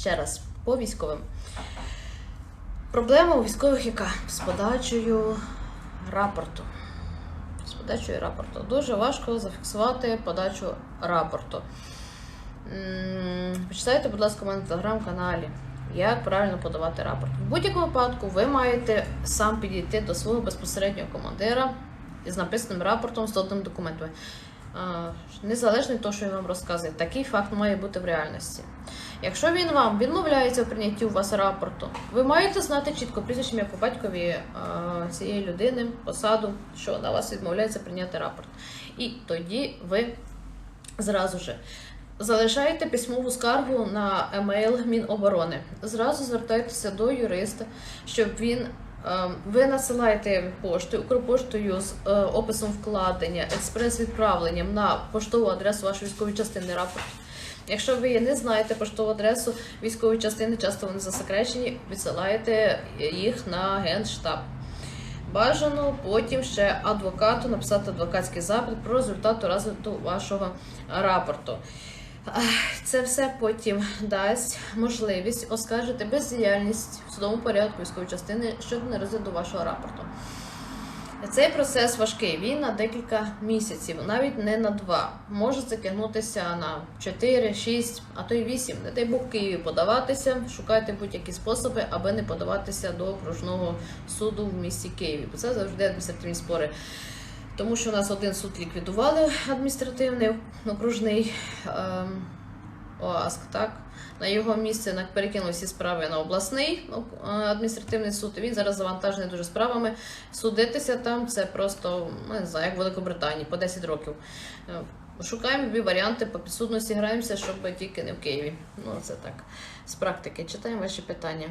Ще раз, по військовим. Проблема у військових яка? З подачею рапорту. З подачею рапорту. Дуже важко зафіксувати подачу рапорту. Почитайте, будь ласка, у мене в телеграм-каналі, як правильно подавати рапорт. В будь-якому випадку ви маєте сам підійти до свого безпосереднього командира із написаним рапортом з доданими документами. А, Незалежно від того, що він вам розказує, такий факт має бути в реальності. Якщо він вам відмовляється у прийнятті у вас рапорту, ви маєте знати чітко прізвище ім'я по батькові цієї людини, посаду, що на вас відмовляється прийняти рапорт. І тоді ви зразу же залишаєте письмову скаргу на емейл Міноборони. Зразу звертайтеся до юриста, щоб він. Е, Ви насилаєте поштою, Укрпоштою з е, описом вкладення, експрес-відправленням на поштову адресу вашої військової частини рапорт. Якщо ви не знаєте поштову адресу військової частини, часто вони засекречені, відсилаєте їх на генштаб. Бажано потім ще адвокату написати адвокатський запит про результати розгляду вашого рапорту. Це все потім дасть можливість оскаржити бездіяльність в судовому порядку військової частини щодо нерозгляду вашого рапорту. Цей процес важкий. Він на декілька місяців, навіть не на два. Може затягнутися на 4, 6, а то й 8. Не дай Бог Києві подаватися. Шукайте будь-які способи, аби не подаватися до окружного суду в місті Києві. Бо це завжди адміністративні спори. Тому що у нас один суд ліквідували адміністративний окружний ем, ОАСК, так? На його місце перекинули всі справи на обласний е, адміністративний суд. Він зараз завантажений дуже справами. Судитися там це просто ну, не знаю, як в Великобританії, по 10 років. Е, Шукаємо дві варіанти по підсудності, граємося, щоб тільки не в Києві. Ну, це так. З практики. Читаємо ваші питання.